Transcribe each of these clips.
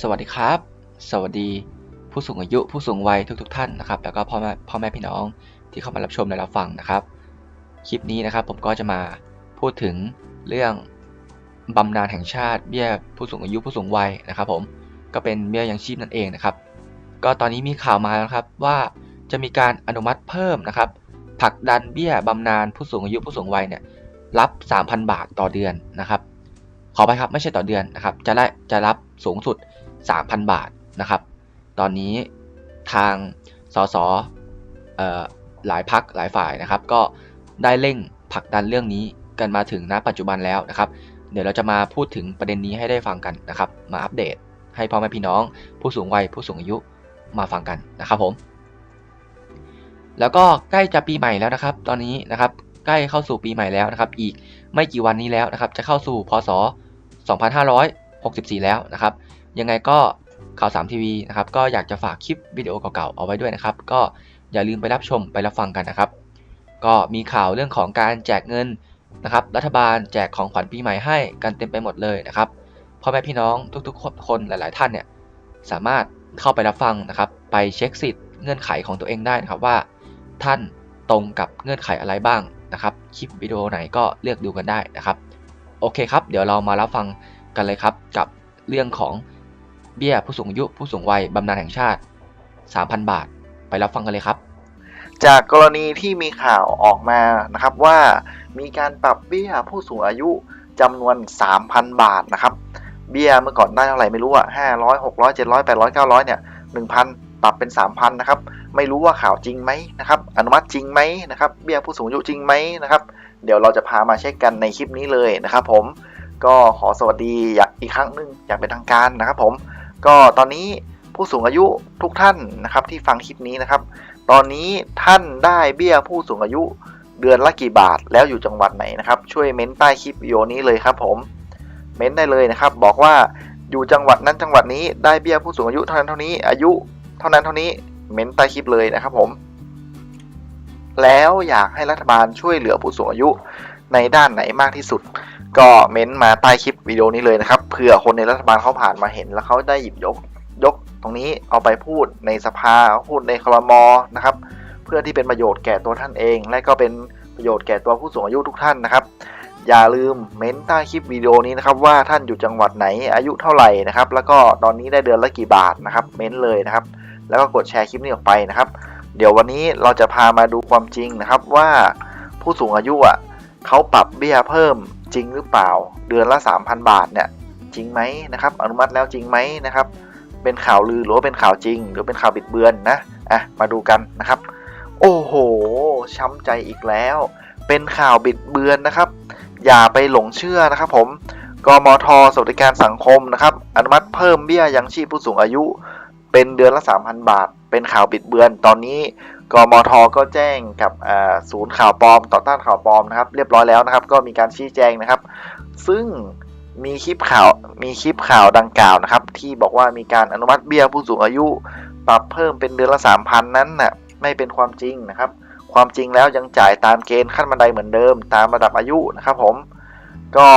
สวัสดีครับ สวัสดีผู้สูงอายุผู้สูงวัยทุกๆทท่านนะครับ แล้วก็พ่อแม่พ่อแม่พี่น้องที่เข้ามารับชมและรับฟังนะครับ คลิปนี้นะครับผมก็จะมาพูดถึงเรื่องบำนาญแห่งชาติเบี้ยผู้สูงอายุผู้สูงวัยนะครับ ผมก็เป็นเบี้ยยังชีพนั่นเองนะครับ ก็ตอนนี้มีข่าวมาแล้วครับว่าจะมีการอนุมัติเพิ่มนะครับผลักดันเบี้ยบำนาญผู้สูงอายุผู้สูงวัยเนี่ยรับ 3,000 บาทต่อเดือนนะครับ ขอไปครับไม่ใช่ต่อเดือนนะครับ จะได้จะรับสูงสุด 3,000 บาทนะครับ ตอนนี้ทางสสหลายพักหลายฝ่ายนะครับ ก็ได้เร่งผลักดันเรื่องนี้กันมาถึงณปัจจุบันแล้วนะครับ เดี๋ยวเราจะมาพูดถึงประเด็นนี้ให้ได้ฟังกันนะครับ มาอัปเดตให้พ่อแม่พี่น้อง ผู้สูงวัยผู้สูงอายุมาฟังกันนะครับผม แล้วก็ใกล้จะปีใหม่แล้วนะครับ ตอนนี้นะครับใกล้เข้าสู่ปีใหม่แล้วนะครับ อีกไม่กี่วันนี้แล้วนะครับ จะเข้าสู่พศ 2564 แล้วนะครับ ยังไงก็ข่าว3ทีวีนะครับก็อยากจะฝากคลิปวิดีโอเก่าๆเอาไว้ด้วยนะครับ ก็อย่าลืมไปรับชมไปรับฟังกันนะครับ ก็มีข่าวเรื่องของการแจกเงินนะครับ รัฐบาลแจกของขวัญปีใหม่ให้กันเต็มไปหมดเลยนะครับพ่อแม่พี่น้องทุกๆ คนหลายๆ ท่านเนี่ยสามารถเข้าไปรับฟังนะครับ ไปเช็คสิทธิ์เงื่อนไขของตัวเองได้นะครับว่า ท่านตรงกับเงื่อนไขอะไรบ้างนะครับคลิปวิดีโอไหนก็เลือกดูกันได้นะครับ โอเคครับ เดี๋ยวเรามารับฟังกันเลยครับกับเรื่องของ เบี้ยผู้สูงอายุผู้สูงวัยบำนาญแห่งชาติ 3,000 บาท ไปรับฟังกันเลยครับ จากกรณีที่มีข่าวออกมานะครับว่ามีการปรับเบี้ยผู้สูงอายุจำนวน 3,000 บาทนะครับเบี้ยเมื่อก่อนได้เท่าไหร่ไม่รู้อะ500 600 700 800 900เนี่ย1,000ปรับเป็น3,000นะครับ ไม่รู้ว่าข่าวจริงไหมนะครับ อนุมัติจริงไหมนะครับ เบี้ยผู้สูงอายุจริงไหมนะครับ เดี๋ยวเราจะพามาเช็คกันในคลิปนี้เลยนะครับผม ก็ขอสวัสดีอยากอีกครั้งหนึ่งอย่างเป็นทางการนะครับผม ก็ตอนนี้ผู้สูงอายุทุกท่านนะครับที่ฟังคลิปนี้นะครับ ตอนนี้ท่านได้เบี้ยผู้สูงอายุเดือนละกี่บาทแล้วอยู่จังหวัดไหนนะครับ ช่วยเม้นใต้คลิปวิดีโอนี้เลยครับผม เม้นได้เลยนะครับ บอกว่าอยู่จังหวัดนั้นจังหวัดนี้ได้เบี้ยผู้สูงอายุเท่านั้นเท่านี้อายุ เท่านั้นเท่านี้เม้นใต้คลิปเลยนะครับผม แล้วอยากให้รัฐบาลช่วยเหลือผู้สูงอายุในด้านไหนมากที่สุด ก็เม้นมาใต้คลิปวิดีโอนี้เลยนะครับเผื่อคนในรัฐบาลเขาผ่านมาเห็น แล้วเขาได้หยิบยกยกตรงนี้เอาไปพูดในสภาพูดในคลมอนะครับ เพื่อที่เป็นประโยชน์แก่ตัวท่านเอง และก็เป็นประโยชน์แก่ตัวผู้สูงอายุทุกท่านนะครับ อย่าลืมเม้นใต้คลิปวิดีโอนี้นะครับว่าท่านอยู่จังหวัดไหนอายุเท่าไหร่นะครับ แล้วก็ตอนนี้ได้เดือนละกี่บาทนะครับ เม้นเลยนะครับ แล้วก็กดแชร์คลิปนี้ออกไปนะครับ เดี๋ยววันนี้เราจะพามาดูความจริงนะครับว่าผู้สูงอายุอะเขาปรับเบี้ยเพิ่ม จริงหรือเปล่า เดือนละ 3,000 บาทเนี่ยจริงไหมนะครับอนุมัติแล้วจริงไหมนะครับ เป็นข่าวลือหรือว่าเป็นข่าวจริง หรือเป็นข่าวบิดเบือนนะอะมาดูกันนะครับ โอ้โห ช้ำใจอีกแล้ว เป็นข่าวบิดเบือนนะครับ อย่าไปหลงเชื่อนะครับ ผมกมทสวัสดิการสังคมนะครับ อนุมัติเพิ่มเบี้ยยังชีพผู้สูงอายุ เป็นเดือนละ 3,000 บาท เป็นข่าวบิดเบือน ตอนนี้กมทก็แจ้งกับศูนย์ข่าวปลอม ต่อต้านข่าวปลอมนะครับ เรียบร้อยแล้วนะครับ ก็มีการชี้แจงนะครับ ซึ่งมีคลิปข่าวมีคลิปข่าวดังกล่าวนะครับ ที่บอกว่ามีการอนุมัติเบี้ยผู้สูงอายุ ปรับเพิ่มเป็นเดือนละ3,000นั้นน่ะไม่เป็นความจริงนะครับ ความจริงแล้วยังจ่ายตามเกณฑ์ขั้นบันไดเหมือนเดิม ตามระดับอายุนะครับ ผมก็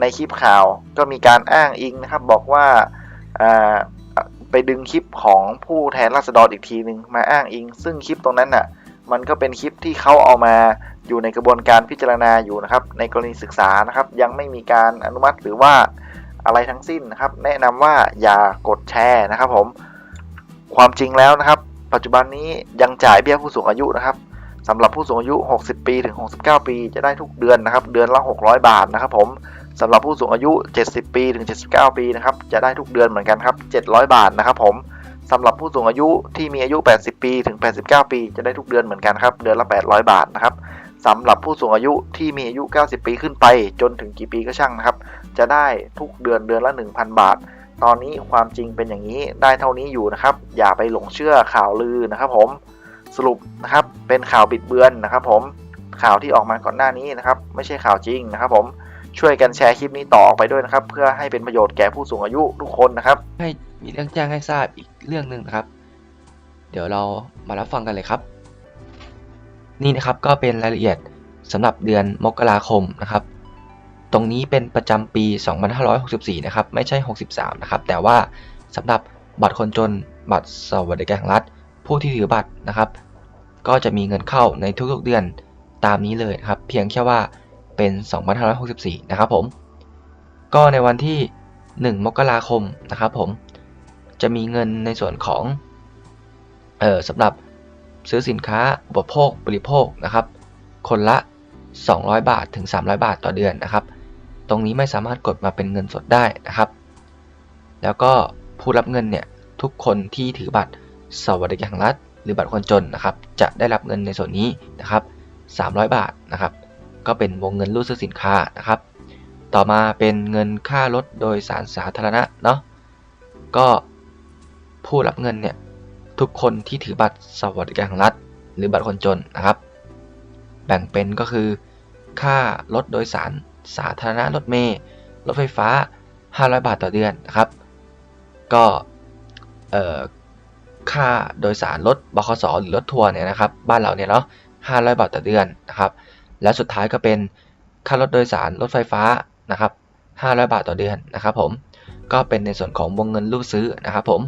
ในคลิปข่าวก็มีการอ้างอิงนะครับ บอกว่า ไปดึงคลิปของผู้แทนราษฎรอีกทีหนึ่งมาอ้างอิง ซึ่งคลิปตรงนั้นน่ะมันก็เป็นคลิปที่เขาเอามาอยู่ในกระบวนการพิจารณาอยู่นะครับ ในกรณีศึกษานะครับ ยังไม่มีการอนุมัติหรือว่าอะไรทั้งสิ้นนะครับ แนะนำว่าอย่ากดแชร์นะครับ ผมความจริงแล้วนะครับ ปัจจุบันนี้ยังจ่ายเบี้ยผู้สูงอายุนะครับสำหรับผู้สูงอายุ 60 ปีถึง 69 ปี จะได้ทุกเดือนนะครับ เดือนละ 600 บาทนะครับ ผม สำหรับผู้สูงอายุ 70 ปีถึง 79 ปีนะครับจะได้ทุกเดือนเหมือนกันครับ 700 บาทนะครับผมสำหรับผู้สูงอายุที่มีอายุ 80 ปีถึง 89 ปี จะได้ทุกเดือนเหมือนกันครับ เดือนละ 800 บาทนะครับสำหรับผู้สูงอายุที่มีอายุ 90 ปีขึ้นไป จนถึงกี่ปีก็ช่างนะครับ จะได้ทุกเดือนเดือนละ 1,000 บาท ตอนนี้ความจริงเป็นอย่างนี้ได้เท่านี้อยู่นะครับ อย่าไปหลงเชื่อข่าวลือนะครับ ผมสรุปนะครับเป็นข่าวบิดเบือนนะครับ ผมข่าวที่ออกมาก่อนหน้านี้นะครับ ไม่ใช่ข่าวจริงนะครับ ผม ช่วยกันแชร์คลิปนี้ต่อออกไปด้วยนะครับ เพื่อให้เป็นประโยชน์แก่ผู้สูงอายุทุกคนนะครับ ให้มีเรื่องแจ้งให้ทราบอีกเรื่องหนึ่งนะครับ เดี๋ยวเรามารับฟังกันเลยครับ นี่นะครับก็เป็นรายละเอียดสำหรับเดือนมกราคมนะครับ ตรงนี้เป็นประจำปี 2564 นะครับ ไม่ใช่ 63 นะครับ แต่ว่าสำหรับบัตรคนจนบัตรสวัสดิการแห่งรัฐ ผู้ที่ถือบัตรนะครับ ก็จะมีเงินเข้าในทุกๆเดือนตามนี้เลยนะครับ เพียงแค่ว่า เป็น 2564 นะครับผม ก็ในวันที่ 1 มกราคมนะครับผม จะมีเงินในส่วนของ เออสำหรับซื้อสินค้าอุปโภคบริโภคนะครับ คนละ 200 บาทถึง 300 บาทต่อเดือนนะครับ ตรงนี้ไม่สามารถกดมาเป็นเงินสดได้นะครับ แล้วก็ผู้รับเงินเนี่ยทุกคนที่ถือบัตรสวัสดิการแห่งรัฐ หรือบัตรคนจนนะครับ จะได้รับเงินในส่วนนี้นะครับ 300 บาทนะครับ ก็เป็นวงเงินรูดซื้อสินค้านะครับ ต่อมาเป็นเงินค่ารถโดยสารสาธารณะเนาะก็ผู้รับเงินเนี่ยทุกคนที่ถือบัตรสวัสดิการแห่งรัฐ หรือบัตรคนจนนะครับ แบ่งเป็นก็คือ ค่ารถโดยสารสาธารณะรถเมล์รถไฟฟ้า 500 บาทต่อเดือนนะครับ ก็เอ่อค่าโดยสารรถบขสหรือรถทัวร์เนี่ยนะครับ บ้านเราเนี่ยเนาะ500 บาทต่อเดือนนะครับ และสุดท้ายก็เป็นค่ารถโดยสารรถไฟฟ้านะครับ500 บาทต่อเดือนนะครับผมก็เป็นในส่วนของวงเงินรูดซื้อนะครับผม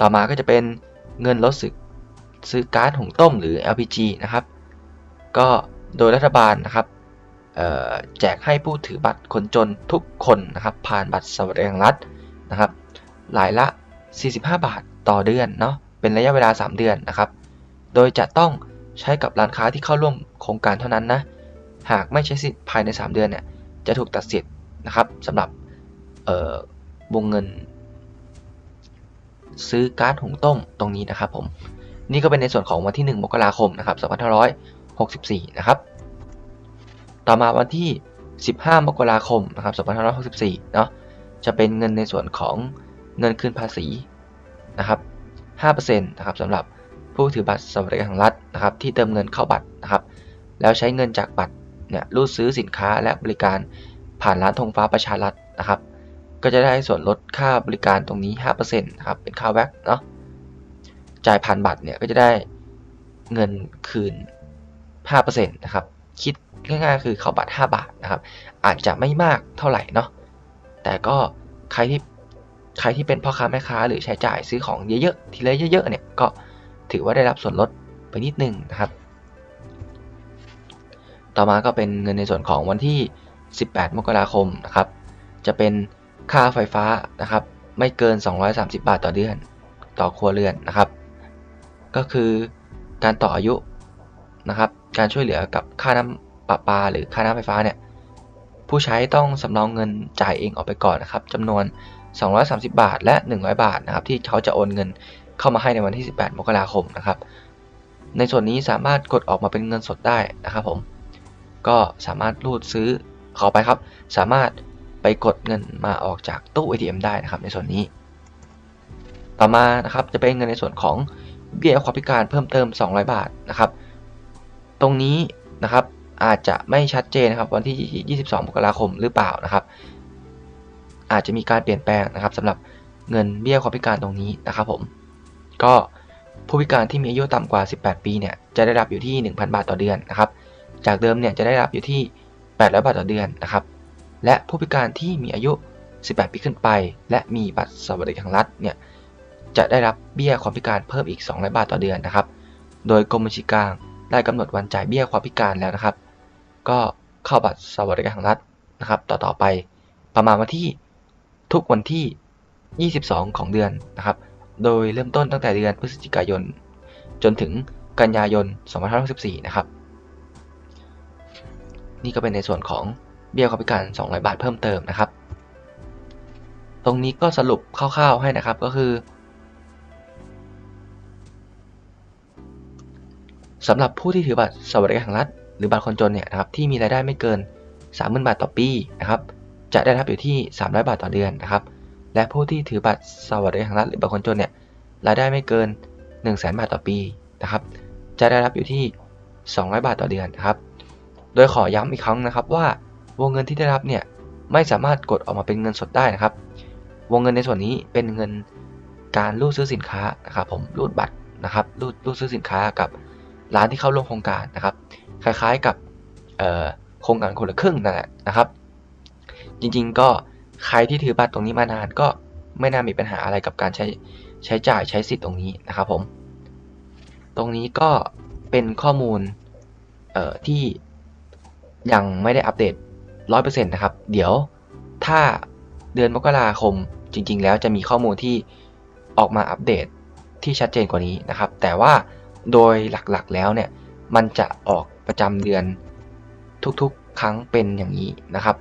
ต่อมาก็จะเป็นเงินลดซื้อซื้อก๊าซหุงต้มหรือ LPG นะครับ ก็โดยรัฐบาลนะครับแจกให้ผู้ถือบัตรคนจนทุกคนนะครับ ผ่านบัตรสวัสดิการแห่งรัฐนะครับรายละ 45 บาทต่อเดือนเนาะเป็นระยะเวลา 3 เดือนนะครับ โดยจะต้อง ใช้กับร้านค้าที่เข้าร่วมโครงการเท่านั้นนะ หากไม่ใช้สิทธิ์ภายใน 3 เดือนเนี่ยจะถูกตัดสิทธิ์นะครับสำหรับวงเงิน ซื้อก๊าซหุงต้มตรงนี้นะครับผมนี่ก็เป็นในส่วนของวันที่ 1 มกราคมนะครับ2564 นะครับ ต่อมาวันที่ 15 มกราคมนะครับ2564 เนาะจะเป็นเงินในส่วนของเงินคืนภาษีนะครับ5%นะครับสำหรับ ผู้ถือบัตรสวัสดิการแห่งรัฐนะครับที่เติมเงินเข้าบัตรนะครับ แล้วใช้เงินจากบัตรเนี่ยรูดซื้อสินค้าและบริการผ่านร้านธงฟ้าประชารัฐนะครับ ก็จะได้ส่วนลดค่าบริการตรงนี้5%นะครับเป็นค่าแว็กเนาะจ่ายผ่านบัตรเนี่ยก็จะได้เงินคืน5%นะครับคิดง่ายๆคือเข้าบัตร 5 บาทนะครับ อาจจะไม่มากเท่าไหร่เนาะแต่ก็ใครที่ใครที่เป็นพ่อค้าแม่ค้าหรือใช้จ่ายซื้อของเยอะๆทีละเยอะๆเนี่ยก็ ถือว่าได้รับส่วนลดไปนิดนึงนะครับ ต่อมาก็เป็นเงินในส่วนของวันที่ 18 มกราคมนะครับ จะเป็นค่าไฟฟ้านะครับ ไม่เกิน 230 บาทต่อเดือน ต่อครัวเรือนนะครับ ก็คือการต่ออายุนะครับ การช่วยเหลือกับค่าน้ำประปาหรือค่าน้ำไฟฟ้าเนี่ยผู้ใช้ต้องสำรองเงินจ่ายเองออกไปก่อนนะครับจำนวน 230 บาทและ 100 บาทนะครับที่เขาจะโอนเงิน เข้ามาให้ในวันที่ 18 มกราคมนะครับ ในส่วนนี้สามารถกดออกมาเป็นเงินสดได้นะครับผม ก็สามารถรูดซื้อขอไปครับ สามารถไปกดเงินมาออกจากตู้ ATM ได้นะครับ ในส่วนนี้ ต่อมานะครับจะเป็นเงินในส่วนของเบี้ยความพิการเพิ่มเติม 200 บาทนะครับ ตรงนี้นะครับอาจจะไม่ชัดเจนนะครับวันที่ 22 มกราคมหรือเปล่านะครับ อาจจะมีการเปลี่ยนแปลงนะครับสำหรับเงินเบี้ยความพิการตรงนี้นะครับผม ก็ผู้พิการที่มีอายุต่ำกว่า 18 ปีเนี่ยจะได้รับอยู่ที่ 1,000 บาทต่อเดือนนะครับ จากเดิมเนี่ยจะได้รับอยู่ที่ 800 บาทต่อเดือนนะครับ และผู้พิการที่มีอายุ 18 ปีขึ้นไป และมีบัตรสวัสดิการแห่งรัฐเนี่ยจะได้รับเบี้ยความพิการเพิ่มอีก 200 บาทต่อเดือนนะครับ โดยกรมบัญชีกลางได้กำหนดวันจ่ายเบี้ยความพิการแล้วนะครับ ก็เข้าบัตรสวัสดิการแห่งรัฐนะครับ ต่อต่อไปประมาณวันที่ทุกวันที่ 22 ของเดือนนะครับ โดยเริ่มต้นตั้งแต่เดือนพฤศจิกายน จนถึงกันยายน 2564 นะครับ นี่ก็เป็นในส่วนของเบี้ยความพิการ 200 บาทเพิ่มเติมนะครับ ตรงนี้ก็สรุปคร่าวๆให้นะครับก็คือสำหรับผู้ที่ถือบัตรสวัสดิการแห่งรัฐ หรือบัตรคนจนเนี่ยนะครับที่มีรายได้ไม่เกิน 30,000 บาทต่อปีนะครับจะได้รับอยู่ที่ 300 บาทต่อเดือนนะครับ และผู้ที่ถือบัตรสวัสดิการแห่งรัฐหรือบัตรคนจนเนี่ยรายได้ไม่เกิน 100,000บาทต่อปีนะครับ จะได้รับอยู่ที่ 200 บาทต่อเดือนนะครับ โดยขอย้ำอีกครั้งนะครับว่าวงเงินที่ได้รับเนี่ยไม่สามารถกดออกมาเป็นเงินสดได้นะครับ วงเงินในส่วนนี้เป็นเงินการรูดซื้อสินค้านะครับผมรูดบัตรนะครับรูดรูดซื้อสินค้ากับร้านที่เข้าร่วมโครงการนะครับ คล้ายๆกับโครงการคนละครึ่งนั่นแหละนะครับ จริงๆก็ ใครที่ถือบัตรตรงนี้มานานก็ไม่น่ามีปัญหาอะไรกับการใช้ใช้จ่ายใช้สิทธิ์ตรงนี้นะครับผม ตรงนี้ก็เป็นข้อมูลที่ยังไม่ได้อัปเดต 100%นะครับ เดี๋ยวถ้าเดือนมกราคมจริง ๆ แล้วจะมีข้อมูลที่ออกมาอัปเดตที่ชัดเจนกว่านี้นะครับ แต่ว่าโดยหลักๆแล้วเนี่ย มันจะออกประจำเดือนทุกๆ ครั้งเป็นอย่างนี้นะครับ